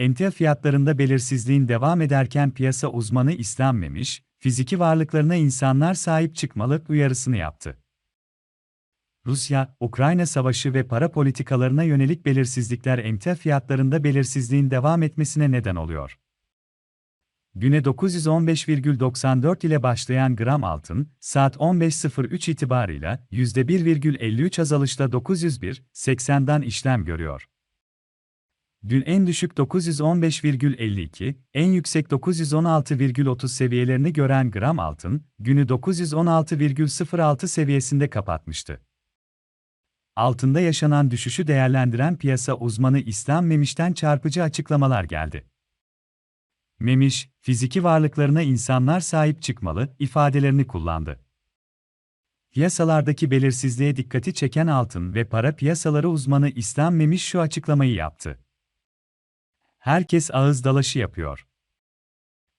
emtia fiyatlarında belirsizliğin devam ederken piyasa uzmanı İslam Memiş, fiziki varlıklarına insanlar sahip çıkmalı uyarısını yaptı. Rusya, Ukrayna savaşı ve para politikalarına yönelik belirsizlikler emtia fiyatlarında belirsizliğin devam etmesine neden oluyor. Güne 915,94 ile başlayan gram altın, saat 15.03 itibarıyla %1,53 azalışla 901.80'dan işlem görüyor. Dün en düşük 915,52, en yüksek 916,30 seviyelerini gören gram altın, günü 916,06 seviyesinde kapatmıştı. Altında yaşanan düşüşü değerlendiren piyasa uzmanı İslam Memiş'ten çarpıcı açıklamalar geldi. Memiş, fiziki varlıklarına insanlar sahip çıkmalı ifadelerini kullandı. Piyasalardaki belirsizliğe dikkati çeken altın ve para piyasaları uzmanı İslam Memiş şu açıklamayı yaptı. Herkes ağız dalaşı yapıyor.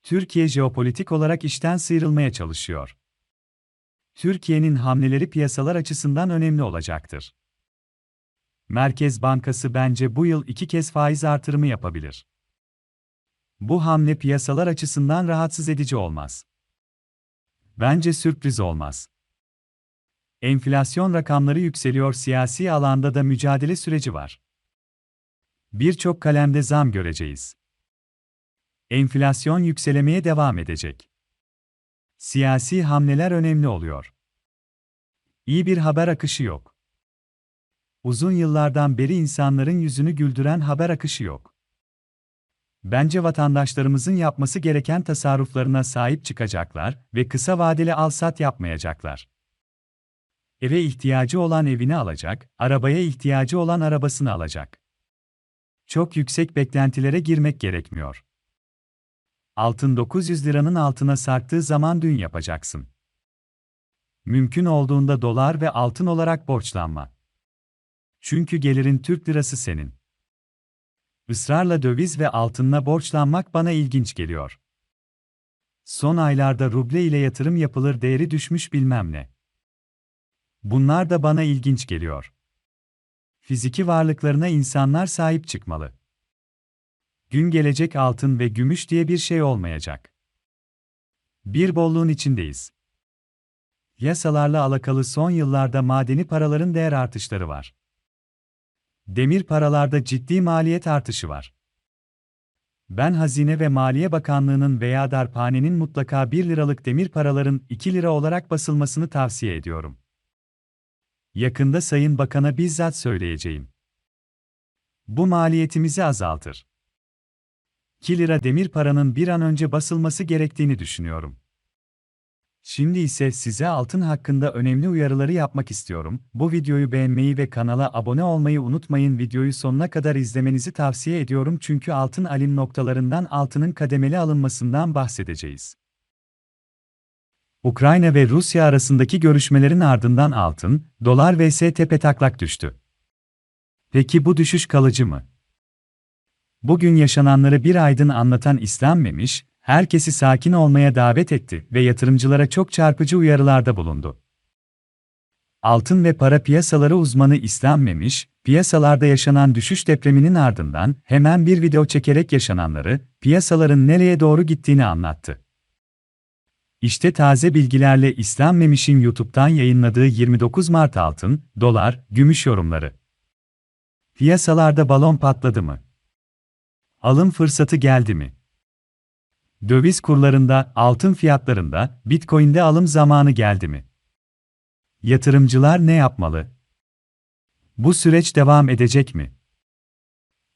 Türkiye jeopolitik olarak işten sıyrılmaya çalışıyor. Türkiye'nin hamleleri piyasalar açısından önemli olacaktır. Merkez Bankası bence bu yıl iki kez faiz artırımı yapabilir. Bu hamle piyasalar açısından rahatsız edici olmaz. Bence sürpriz olmaz. Enflasyon rakamları yükseliyor, siyasi alanda da mücadele süreci var. Birçok kalemde zam göreceğiz. Enflasyon yükselemeye devam edecek. Siyasi hamleler önemli oluyor. İyi bir haber akışı yok. Uzun yıllardan beri insanların yüzünü güldüren haber akışı yok. Bence vatandaşlarımızın yapması gereken tasarruflarına sahip çıkacaklar ve kısa vadeli al-sat yapmayacaklar. Eve ihtiyacı olan evini alacak, arabaya ihtiyacı olan arabasını alacak. Çok yüksek beklentilere girmek gerekmiyor. Altın 900 liranın altına sarktığı zaman dün yapacaksın. Mümkün olduğunda dolar ve altın olarak borçlanma. Çünkü gelirin Türk lirası senin. Israrla döviz ve altınla borçlanmak bana ilginç geliyor. Son aylarda ruble ile yatırım yapılır değeri düşmüş bilmem ne. Bunlar da bana ilginç geliyor. Fiziki varlıklarına insanlar sahip çıkmalı. Gün gelecek altın ve gümüş diye bir şey olmayacak. Bir bolluğun içindeyiz. Yasalarla alakalı son yıllarda madeni paraların değer artışları var. Demir paralarda ciddi maliyet artışı var. Ben Hazine ve Maliye Bakanlığı'nın veya darphanenin mutlaka 1 liralık demir paraların 2 lira olarak basılmasını tavsiye ediyorum. Yakında Sayın Bakan'a bizzat söyleyeceğim. Bu maliyetimizi azaltır. 2 lira demir paranın bir an önce basılması gerektiğini düşünüyorum. Şimdi ise size altın hakkında önemli uyarıları yapmak istiyorum. Bu videoyu beğenmeyi ve kanala abone olmayı unutmayın. Videoyu sonuna kadar izlemenizi tavsiye ediyorum çünkü altın alim noktalarından altının kademeli alınmasından bahsedeceğiz. Ukrayna ve Rusya arasındaki görüşmelerin ardından altın, dolar vs tepetaklak düştü. Peki bu düşüş kalıcı mı? Bugün yaşananları bir aydın anlatan İslam Memiş, herkesi sakin olmaya davet etti ve yatırımcılara çok çarpıcı uyarılarda bulundu. Altın ve para piyasaları uzmanı İslam Memiş, piyasalarda yaşanan düşüş depreminin ardından hemen bir video çekerek yaşananları, piyasaların nereye doğru gittiğini anlattı. İşte taze bilgilerle İslam Memiş'in YouTube'dan yayınladığı 29 Mart altın, dolar, gümüş yorumları. Piyasalarda balon patladı mı? Alım fırsatı geldi mi? Döviz kurlarında, altın fiyatlarında, Bitcoin'de alım zamanı geldi mi? Yatırımcılar ne yapmalı? Bu süreç devam edecek mi?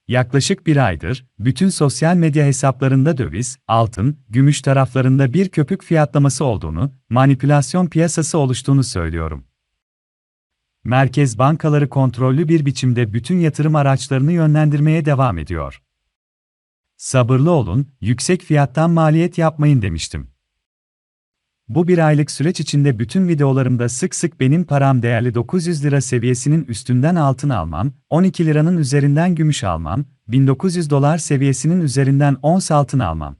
Yaklaşık bir aydır, bütün sosyal medya hesaplarında döviz, altın, gümüş taraflarında bir köpük fiyatlaması olduğunu, manipülasyon piyasası oluştuğunu söylüyorum. Merkez bankaları kontrollü bir biçimde bütün yatırım araçlarını yönlendirmeye devam ediyor. Sabırlı olun, yüksek fiyattan maliyet yapmayın demiştim. Bu bir aylık süreç içinde bütün videolarımda sık sık benim param değerli 900 lira seviyesinin üstünden altın almam, 12 liranın üzerinden gümüş almam, 1900 dolar seviyesinin üzerinden ons altın almam.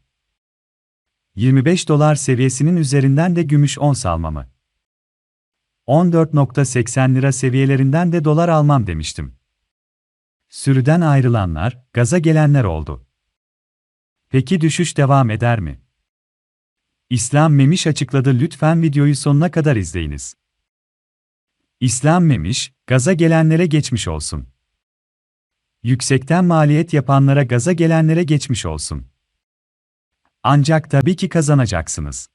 25 dolar seviyesinin üzerinden de gümüş ons almamı. 14.80 lira seviyelerinden de dolar almam demiştim. Sürüden ayrılanlar, gaza gelenler oldu. Peki düşüş devam eder mi? İslam Memiş açıkladı lütfen videoyu sonuna kadar izleyiniz. İslam Memiş, gaza gelenlere geçmiş olsun. Yüksekten maliyet yapanlara gaza gelenlere geçmiş olsun. Ancak tabii ki kazanacaksınız.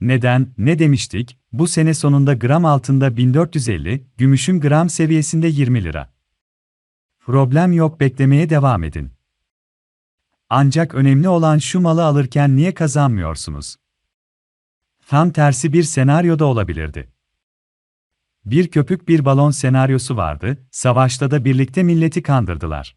Neden, ne demiştik, bu sene sonunda gram altında 1450, gümüşün gram seviyesinde 20 lira. Problem yok beklemeye devam edin. Ancak önemli olan şu malı alırken niye kazanmıyorsunuz? Tam tersi bir senaryoda olabilirdi. Bir köpük bir balon senaryosu vardı, savaşta da birlikte milleti kandırdılar.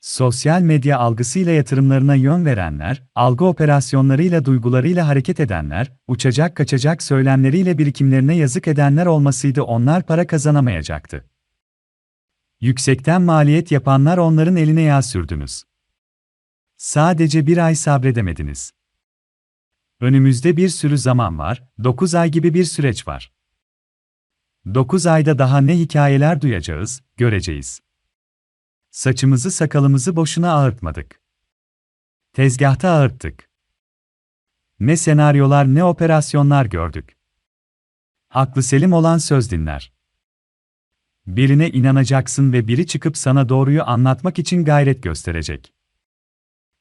Sosyal medya algısıyla yatırımlarına yön verenler, algı operasyonlarıyla duygularıyla hareket edenler, uçacak kaçacak söylemleriyle birikimlerine yazık edenler olmasıydı onlar para kazanamayacaktı. Yüksekten maliyet yapanlar onların eline yağ sürdünüz. Sadece bir ay sabredemediniz. Önümüzde bir sürü zaman var, 9 ay gibi bir süreç var. 9 ayda daha ne hikayeler duyacağız, göreceğiz. Saçımızı sakalımızı boşuna ağırtmadık. Tezgahta ağırttık. Ne senaryolar ne operasyonlar gördük. Aklı selim olan söz dinler. Birine inanacaksın ve biri çıkıp sana doğruyu anlatmak için gayret gösterecek.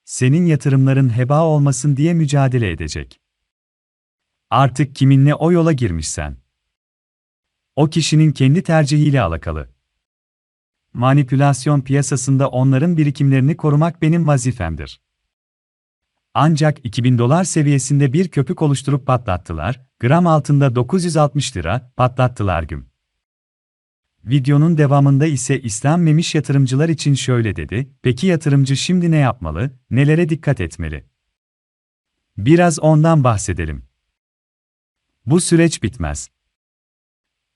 Senin yatırımların heba olmasın diye mücadele edecek. Artık kiminle o yola girmişsen. O kişinin kendi tercihiyle alakalı. Manipülasyon piyasasında onların birikimlerini korumak benim vazifemdir. Ancak 2000 dolar seviyesinde bir köpük oluşturup patlattılar, gram altında 960 lira patlattılar güm. Videonun devamında ise İslam Memiş yatırımcılar için şöyle dedi, peki yatırımcı şimdi ne yapmalı, nelere dikkat etmeli? Biraz ondan bahsedelim. Bu süreç bitmez.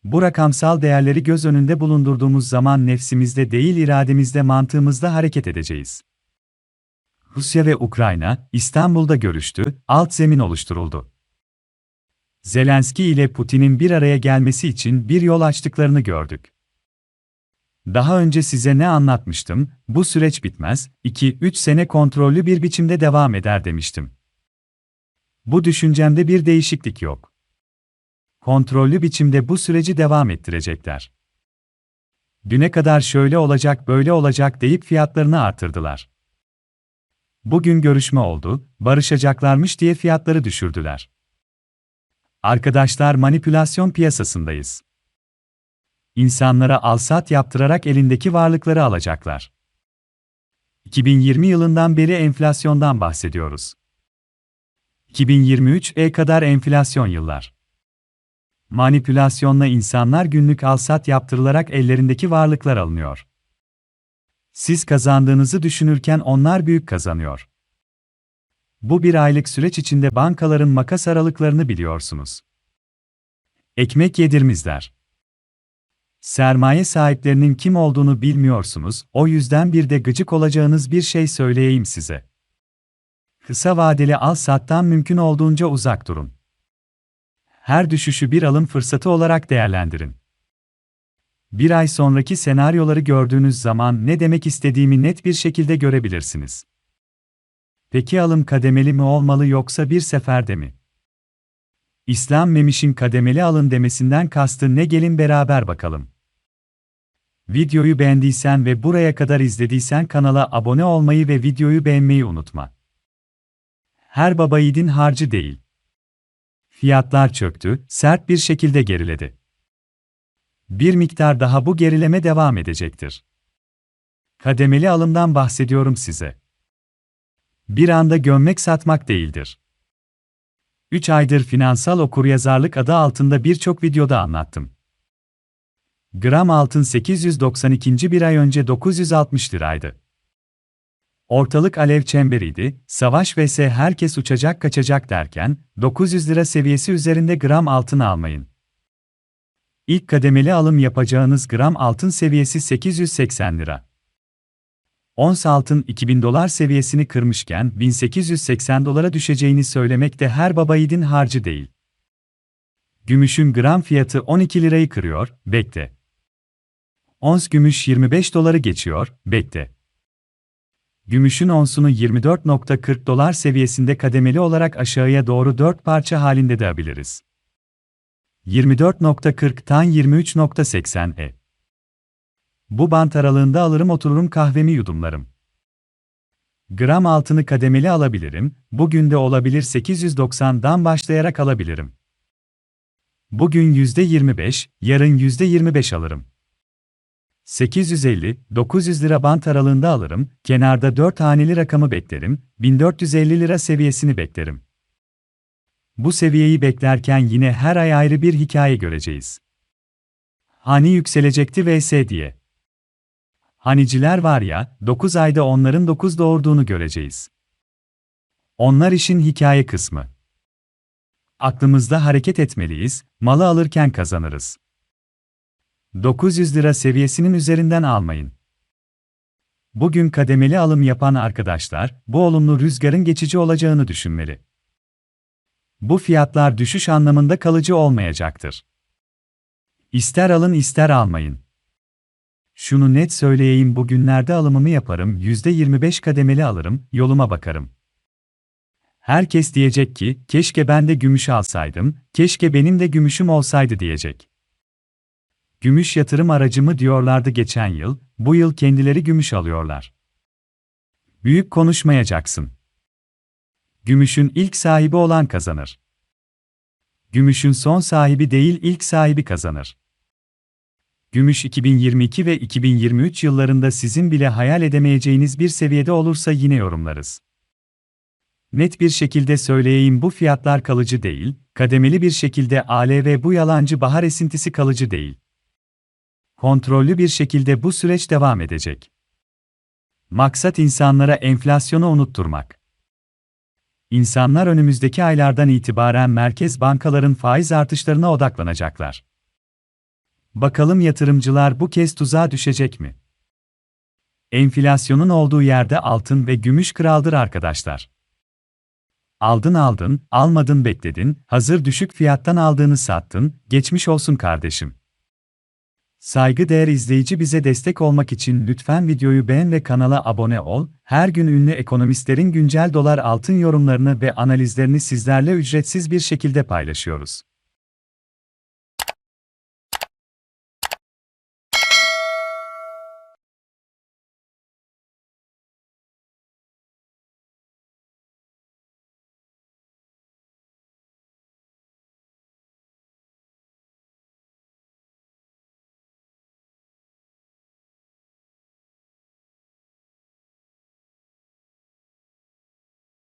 Bu rakamsal değerleri göz önünde bulundurduğumuz zaman nefsimizde değil irademizde mantığımızda hareket edeceğiz. Rusya ve Ukrayna, İstanbul'da görüştü, alt zemin oluşturuldu. Zelenski ile Putin'in bir araya gelmesi için bir yol açtıklarını gördük. Daha önce size ne anlatmıştım, bu süreç bitmez, 2-3 sene kontrollü bir biçimde devam eder demiştim. Bu düşüncemde bir değişiklik yok. Kontrollü biçimde bu süreci devam ettirecekler. Düne kadar şöyle olacak böyle olacak deyip fiyatlarını artırdılar. Bugün görüşme oldu, barışacaklarmış diye fiyatları düşürdüler. Arkadaşlar manipülasyon piyasasındayız. İnsanlara alsat yaptırarak elindeki varlıkları alacaklar. 2020 yılından beri enflasyondan bahsediyoruz. 2023'e kadar enflasyon yıllar. Manipülasyonla insanlar günlük alsat yaptırılarak ellerindeki varlıklar alınıyor. Siz kazandığınızı düşünürken onlar büyük kazanıyor. Bu bir aylık süreç içinde bankaların makas aralıklarını biliyorsunuz. Ekmek yedirmizler. Sermaye sahiplerinin kim olduğunu bilmiyorsunuz, o yüzden bir de gıcık olacağınız bir şey söyleyeyim size. Kısa vadeli al-sattan mümkün olduğunca uzak durun. Her düşüşü bir alım fırsatı olarak değerlendirin. Bir ay sonraki senaryoları gördüğünüz zaman ne demek istediğimi net bir şekilde görebilirsiniz. Peki alım kademeli mi olmalı yoksa bir seferde mi? İslam Memiş'in kademeli alın demesinden kastı ne gelin beraber bakalım. Videoyu beğendiysen ve buraya kadar izlediysen kanala abone olmayı ve videoyu beğenmeyi unutma. Her baba yiğidin harcı değil. Fiyatlar çöktü, sert bir şekilde geriledi. Bir miktar daha bu gerileme devam edecektir. Kademeli alımdan bahsediyorum size. Bir anda gömmek satmak değildir. 3 aydır finansal okuryazarlık adı altında birçok videoda anlattım. Gram altın 892. bir ay önce 960 liraydı. Ortalık alev çemberiydi, savaş vs herkes uçacak kaçacak derken, 900 lira seviyesi üzerinde gram altın almayın. İlk kademeli alım yapacağınız gram altın seviyesi 880 lira. Ons altın 2000 dolar seviyesini kırmışken 1880 dolara düşeceğini söylemek de her baba yiğidin harcı değil. Gümüşün gram fiyatı 12 lirayı kırıyor, bekle. Ons gümüş 25 doları geçiyor, bekle. Gümüşün onsunu 24.40 dolar seviyesinde kademeli olarak aşağıya doğru 4 parça halinde de alabiliriz. 24.40'tan 23.80 e. Bu bant aralığında alırım otururum kahvemi yudumlarım. Gram altını kademeli alabilirim, bugün de olabilir 890'dan başlayarak alabilirim. Bugün %25, yarın %25 alırım. 850-900 lira bant aralığında alırım, kenarda 4 haneli rakamı beklerim, 1450 lira seviyesini beklerim. Bu seviyeyi beklerken yine her ay ayrı bir hikaye göreceğiz. Hani yükselecekti vs diye. Haniciler var ya, 9 ayda onların 9 doğurduğunu göreceğiz. Onlar işin hikaye kısmı. Aklımızda hareket etmeliyiz, malı alırken kazanırız. 900 lira seviyesinin üzerinden almayın. Bugün kademeli alım yapan arkadaşlar, bu olumlu rüzgarın geçici olacağını düşünmeli. Bu fiyatlar düşüş anlamında kalıcı olmayacaktır. İster alın ister almayın. Şunu net söyleyeyim bugünlerde alımımı yaparım, %25 kademeli alırım, yoluma bakarım. Herkes diyecek ki, keşke ben de gümüş alsaydım, keşke benim de gümüşüm olsaydı diyecek. Gümüş yatırım aracımı diyorlardı geçen yıl, bu yıl kendileri gümüş alıyorlar. Büyük konuşmayacaksın. Gümüşün ilk sahibi olan kazanır. Gümüşün son sahibi değil ilk sahibi kazanır. Gümüş 2022 ve 2023 yıllarında sizin bile hayal edemeyeceğiniz bir seviyede olursa yine yorumlarız. Net bir şekilde söyleyeyim bu fiyatlar kalıcı değil, kademeli bir şekilde ALV bu yalancı bahar esintisi kalıcı değil. Kontrollü bir şekilde bu süreç devam edecek. Maksat insanlara enflasyonu unutturmak. İnsanlar önümüzdeki aylardan itibaren merkez bankaların faiz artışlarına odaklanacaklar. Bakalım yatırımcılar bu kez tuzağa düşecek mi? Enflasyonun olduğu yerde altın ve gümüş kraldır arkadaşlar. Aldın aldın, almadın bekledin, hazır düşük fiyattan aldığını sattın, geçmiş olsun kardeşim. Saygıdeğer izleyici bize destek olmak için lütfen videoyu beğen ve kanala abone ol. Her gün ünlü ekonomistlerin güncel dolar altın yorumlarını ve analizlerini sizlerle ücretsiz bir şekilde paylaşıyoruz.